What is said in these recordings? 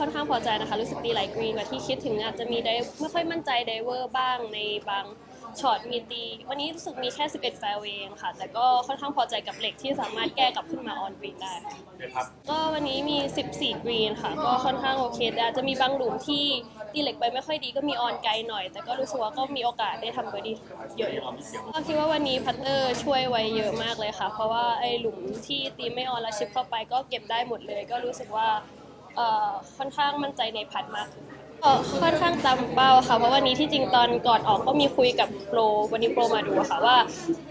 ค่อนข้างพอใจนะคะ รู้สึกดีไหลกรีนกว่าที่คิดถึงอาจจะมีได้ไม่ค่อยมั่นใจไดเวอร์บ้างในบางช็อตมีตีวันนี้รู้สึกมีแค่ 11 แฟร์เวย์เองค่ะ แต่ก็ค่อนข้างพอใจกับเหล็กที่สามารถแก้กลับขึ้นมาออนกรีนได้ค่ะเดี๋ยวครับก็วันนี้มี 14 กรีนค่ะ ก็ค่อนข้างโอเคแต่อาจจะมีบางหลุมที่ตีเหล็กไปไม่ค่อยดีก็มีออนไกลหน่อย แต่ก็รู้สึกว่าก็มีโอกาสได้ทำเบอร์ดี้เยอะอยู่ก็คิดว่าวันนี้พัตเตอร์ช่วยไว้เยอะมากเลยค่ะ เพราะว่าไอ้หลุมที่ตีไม่ออนแล้วชิปเข้าไปก็เก็บได้หมดเลย ก็รู้สึกว่า เอ่อค่อนข้างมั่นใจในพัดมากก็ค่อนข้างตามเป้าค่ะเพราะวันนี้ที่จริงตอนก่อนออกก็มีคุยกับโปรวันนี้โปรมาดูอะค่ะว่า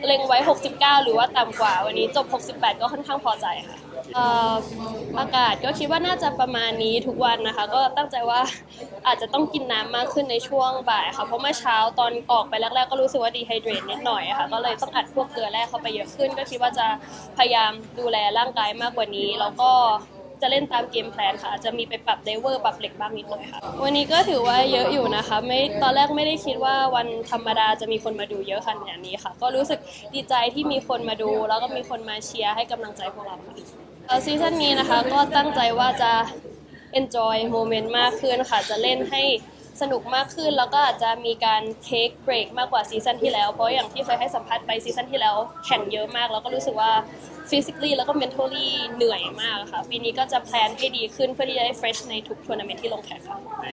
เล็งไว้ 69 หรือว่าต่ำกว่า วันนี้จบ 68 ก็ค่อนข้างพอใจค่ะเอ่ออากาศก็คิดว่าน่าจะประมาณนี้ทุกวันนะคะ ก็ตั้งใจว่าอาจจะต้องกินน้ำมากขึ้นในช่วงบ่ายค่ะเพราะเมื่อเช้าตอนออกไปแรกๆก็รู้สึกว่าดีไฮเดรตนิดหน่อยค่ะก็เลยต้องอัดพวกเกลือแร่เข้าไปเยอะขึ้น ก็คิดว่าจะพยายามดูแลร่างกายมากกว่านี้ แล้วก็ จะเล่นตามเกมแพลนค่ะอาจจะมีไปปรับเดเวอร์ปรับเหล็กบ้างนิดหน่อยค่ะ วันนี้ก็ถือว่าเยอะอยู่นะคะไม่ตอนแรกไม่ได้คิดว่าวันธรรมดาจะมีคนมาดูเยอะขนาดนี้ค่ะ ก็รู้สึกดีใจที่มีคนมาดู แล้วก็มีคนมาเชียร์ให้กำลังใจพวกเราค่ะเอ่อซีซั่นนี้นะคะก็ตั้งใจว่าจะ enjoy moment มากขึ้นค่ะจะเล่นให้ สนุกมากขึ้นแล้วก็อาจจะมีการ take break มากกว่าซีซั่นที่แล้ว เพราะอย่างที่เคยให้สัมภาษณ์ไปซีซั่นที่แล้วแข่งเยอะมาก แล้วก็รู้สึกว่า physically แล้วก็ mentally เหนื่อยมากค่ะปีนี้ก็จะแพลนให้ดีขึ้นเพื่อที่จะได้ fresh ในทุกทัวร์นาเมนต์ที่ลงแข่งค่ะ